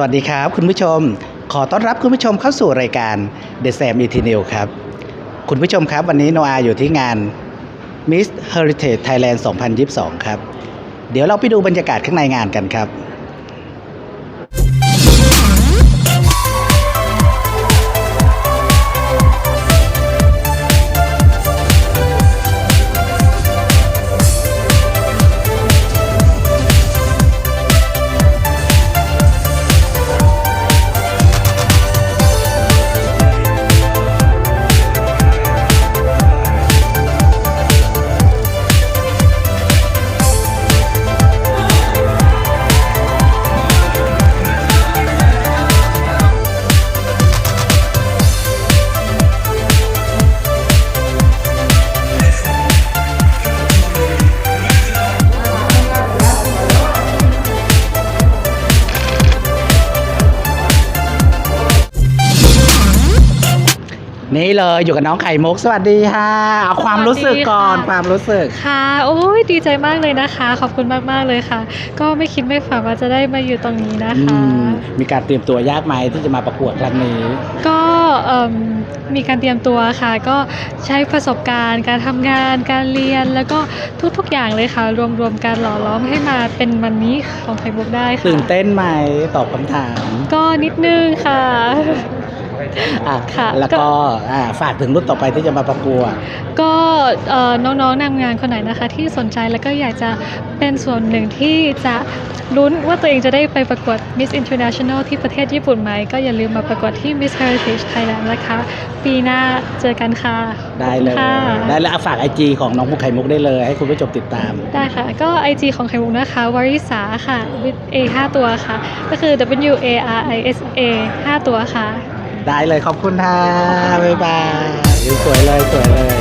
สวัสดีครับ คุณผู้ชม ขอต้อนรับคุณผู้ชมเข้าสู่รายการ The Sam e t i n e w ครับ คุณผู้ชมครับ วันนี้โนอาอยู่ที่งาน Miss Heritage Thailand 2022 ครับ เดี๋ยวเราไปดูบรรยากาศข้างในงานกันครับ นี่เลยอยู่กับน้องไข่มุกสวัสดีค่ะเอาความรู้สึกก่อนสวัสดีค่ะความรู้สึกค่ะโอ้ยดีใจมากเลยนะคะ ขอบคุณมากๆเลยค่ะ ก็ไม่คิดไม่ฝันว่าจะได้มาอยู่ตรงนี้นะอืคะมมีการเตรียมตัวยากไหมที่จะมาประกวดครั้งนี้ ก็เอิ่มมีการเตรียมตัวค่ะ ก็ใช้ประสบการณ์ การทำงานการเรียนแล้วก็ทุกๆอย่างเลยค่ะ รวมๆการหล่อล้อมให้มาเป็นวันนี้ของไข่มุกได้ค่ะตื่นเต้นไหมตอบคำถาม ก็นิดนึงค่ะอะค่ะ แล้วก็อ่าฝากถึงรุ่นต่อไปที่จะมาประกวด ก็เอ่อน้องๆนำงานคนไหนนะคะ ที่สนใจแล้วก็อยากจะเป็นส่วนหนึ่งที่จะลุ้นว่าตัวเองจะได้ไปประกวด Miss International ที่ประเทศญี่ปุ่นไหม ก็อย่าลืมมาประกวดที่ Miss Heritage Thailand นะคะ ปีหน้าเจอกันค่ะ ได้เลยค่ะได้แล้วฝากไอจีของน้องมุกไข่มุกได้เลย ให้คุณผู้ชมติดตาม ได้ค่ะ ก็ IG ของไข่มุกนะคะวาริสาค่ะ with A 5ตัวค่ะ ก็คือ W A R I S A 5ตัวค่ะ ได้เลยขอบคุณค่ะบ๊ายบายสวยเลยสวยเลย